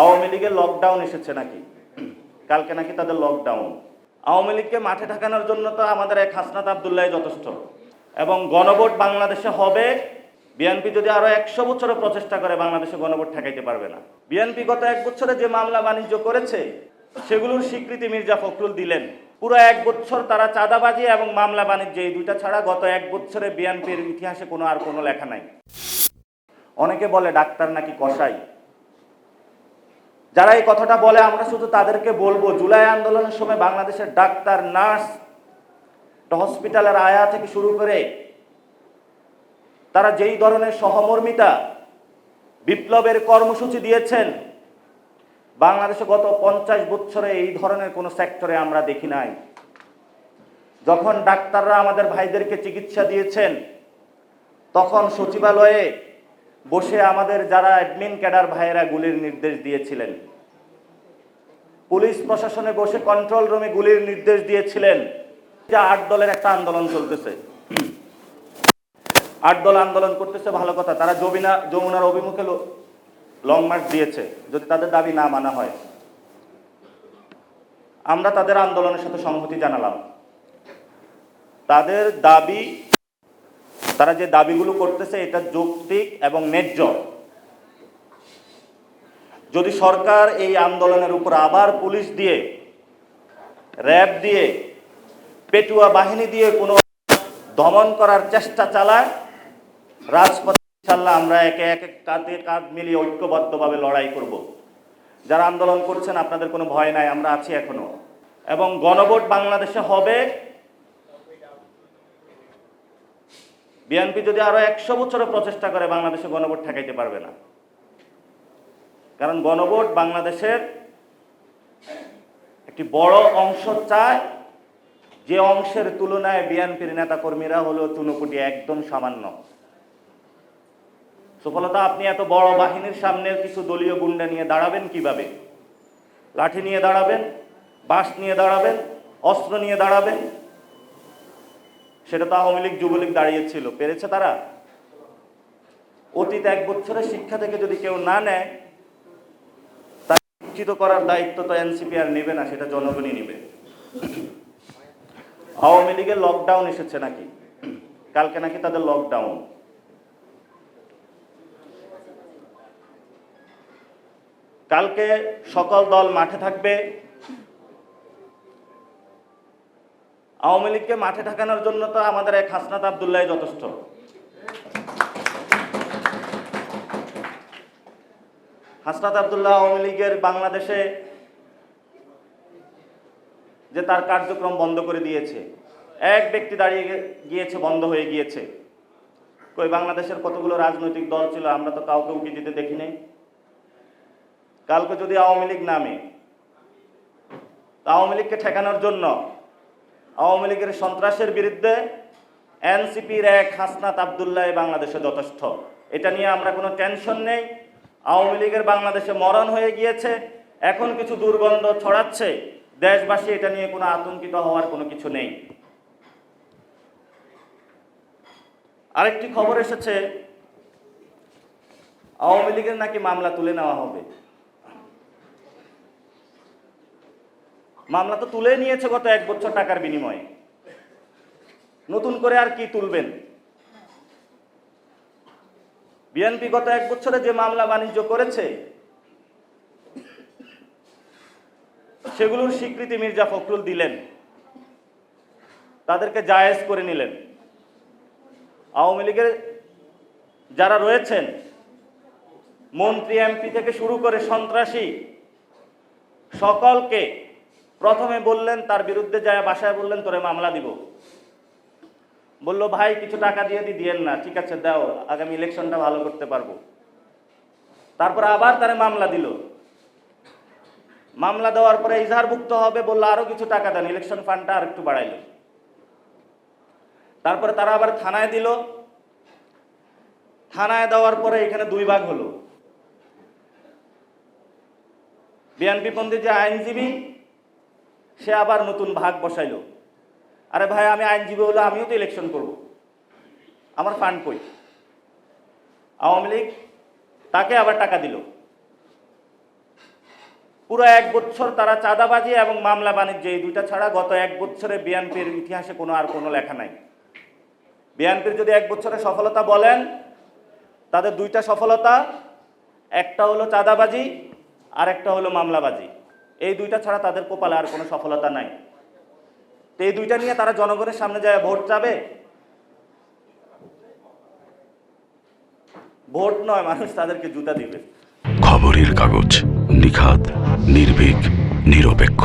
আওয়ামী লীগের লকডাউন এসেছে নাকি? কালকে নাকি তাদের লকডাউন আওয়ামী লীগকে মাঠে ঠেকানোর জন্য তো আমাদের এক হাসনাত আবদুল্লাহ যথেষ্ট। এবং গণভোট বাংলাদেশে হবে, বিএনপি যদি আরও একশো বছরের প্রচেষ্টা করে, বাংলাদেশে গণভোট ঠেকাইতে পারবে না। বিএনপি গত এক বছরে যে মামলা বাণিজ্য করেছে, সেগুলোর স্বীকৃতি মির্জা ফখরুল দিলেন। পুরো এক বছর তারা চাঁদাবাজি এবং মামলা বাণিজ্য, এই দুইটা ছাড়া গত এক বছরে বিএনপির ইতিহাসে কোনো আর কোনো লেখা নাই। অনেকে বলে, ডাক্তার নাকি কসাই? যারা এই কথাটা বলে, আমরা শুধু তাদেরকে বলব, জুলাই আন্দোলনের সময় বাংলাদেশের ডাক্তার, নার্স, হসপিটালের আয়া থেকে শুরু করে তারা যেই ধরনের সহমর্মিতা বিপ্লবের কর্মসূচি দিয়েছেন, বাংলাদেশে গত পঞ্চাশ বছরে এই ধরনের কোনো সেক্টরে আমরা দেখি নাই। যখন ডাক্তাররা আমাদের ভাইদেরকে চিকিৎসা দিয়েছেন, তখন সচিবালয়ে বসে আমাদের যারা অ্যাডমিন ক্যাডার ভাইয়েরা গুলির নির্দেশ দিয়েছিলেন। পুলিশ প্রশাসনে বসে কন্ট্রোল রুমে গুলির নির্দেশ দিয়েছিলেন। যে আট দলের একটা আন্দোলন চলতেছে। আট দল আন্দোলন করতেছে, ভালো কথা। তারা যমুনা যমুনার অভিমুখে লং মার্চ দিয়েছে, যদি তাদের দাবি না মানা হয়। আমরা তাদের আন্দোলনের সাথে সংহতি জানালাম। তাদের দাবি তারা যে দাবিগুলো করতেছে এটা যৌক্তিক এবং ন্যায্য। যদি সরকার এই আন্দোলনের উপর আবার পুলিশ দিয়ে, র্যাব দিয়ে, পেটুয়া বাহিনী দিয়ে কোনো দমন করার চেষ্টা চালায়, রাজপথে ইনশাল্লাহ আমরা একে একে কাঁধে কাঁধ মিলিয়ে ঐক্যবদ্ধভাবে লড়াই করব। যারা আন্দোলন করছেন আপনাদের কোনো ভয় নাই, আমরা আছি এখনও। এবং গণভোট বাংলাদেশে হবে বিএনপি যদি আরও একশো বছরের প্রচেষ্টা করে, বাংলাদেশে গণভোট ঠেকাইতে পারবে না। কারণ গণভোট বাংলাদেশের একটি বড় অংশ চায়। যে অংশের তুলনায় বিএনপির নেতাকর্মীরা হলো চুনোপুটি একদম সামান্য। সুফলতা আপনি এত বড় বাহিনীর সামনে কিছু দলীয় গুন্ডা নিয়ে দাঁড়াবেন কীভাবে? লাঠি নিয়ে দাঁড়াবেন, বাঁশ নিয়ে দাঁড়াবেন, অস্ত্র নিয়ে দাঁড়াবেন সেটা তো আওয়ামী লীগ, যুবলীগ দাঁড়িয়েছিল। পেরেছে তারা? অতীত এক বছরের শিক্ষা থেকে যদি কেউ না নেয়, তাকে শিক্ষিত করার দায়িত্ব তো এনসিপি আর নেবে না, সেটা জনগণই নেবে। আওয়ামী লীগের লকডাউন এসেছে নাকি? কালকে নাকি তাদের লকডাউন কালকে সকল দল মাঠে থাকবে আওয়ামী লীগকে মাঠে ঠেকানোর জন্য তো আমাদের এক হাসনাত আবদুল্লাহ যথেষ্ট। হাসনাত আবদুল্লাহ আওয়ামী লীগের বাংলাদেশে যে তার কার্যক্রম বন্ধ করে দিয়েছে, এক ব্যক্তি দাঁড়িয়ে গিয়েছে, বন্ধ হয়ে গিয়েছে। কই, বাংলাদেশের কতগুলো রাজনৈতিক দল ছিল, আমরা তো কাউকে উকি দিতে দেখি নাই। কালকে যদি আওয়ামী লীগ নামে আওয়ামী লীগকে ঠেকানোর জন্য আওয়ামী লীগের সন্ত্রাসের বিরুদ্ধে এনসিপির এক হাসনাত আবদুল্লাহ বাংলাদেশে যথেষ্ট। এটা নিয়ে আমরা কোনো টেনশন নেই। আওয়ামী লীগের বাংলাদেশে মরণ হয়ে গিয়েছে। এখন কিছু দুর্গন্ধ ছড়াচ্ছে। দেশবাসী এটা নিয়ে কোনো আতঙ্কিত হওয়ার কোনো কিছু নেই। আরেকটি খবর এসেছে। আওয়ামী লীগের নাকি মামলা তুলে নেওয়া হবে? মামলা তো তুলে নিয়েছে গত এক বছর টাকার বিনিময়ে। নতুন করে আর কি তুলবেন? বিএনপি গত এক বছরে যে মামলা বাণিজ্য করেছে, সেগুলোর স্বীকৃতি মির্জা ফখরুল দিলেন। তাদেরকে জায়েজ করে নিলেন। আওয়ামী লীগের যারা রয়েছেন, মন্ত্রী, এমপি থেকে শুরু করে সন্ত্রাসী, সকলকে প্রথমে বললেন, তার বিরুদ্ধে যায়, বাসায় বললেন, তোরে মামলা দিব। বলল, ভাই, কিছু টাকা দিয়ে দি, দিয়েন না, ঠিক আছে, দাও, আগামী ইলেকশনটা ভালো করতে পারব। তারপর আবার তারা মামলা দিল। মামলা দেওয়ার পরে ইজহারভুক্ত হবে বলল, আরও কিছু টাকা দেন, ইলেকশন ফান্ডটা আর একটু বাড়াইলো। তারপরে তারা আবার থানায় দিল। থানায় দেওয়ার পরে এখানে দুই ভাগ হলো। বিএনপি পন্থী যে আইনজীবী সে আবার নতুন ভাগ বসাইলো। আরে ভাই, আমি আইনজীবী হলে, আমিও তো ইলেকশন করব। আমার ফান্ড কই? আওয়ামী লীগ তাকে আবার টাকা দিল। পুরো এক বছর তারা চাঁদাবাজি এবং মামলা বাণিজ্য, এই দুইটা ছাড়া গত এক বছরে বিএনপির ইতিহাসে কোনো আর কোনো লেখা নাই। বিএনপির যদি এক বছরে সফলতা বলেন, তাদের দুইটা সফলতা, একটা হলো চাঁদাবাজি আর একটা হলো মামলাবাজি। এই দুইটা ছাড়া তাদের কপালে আর কোনো সফলতা নাই। তো এই দুইটা নিয়ে তারা জনগণের সামনে যায়, ভোট চাবে? ভোট নয়, মানুষ তাদেরকে জুতা দিবে। খবরের কাগজ নিখাত নির্ভীক, নিরপেক্ষ।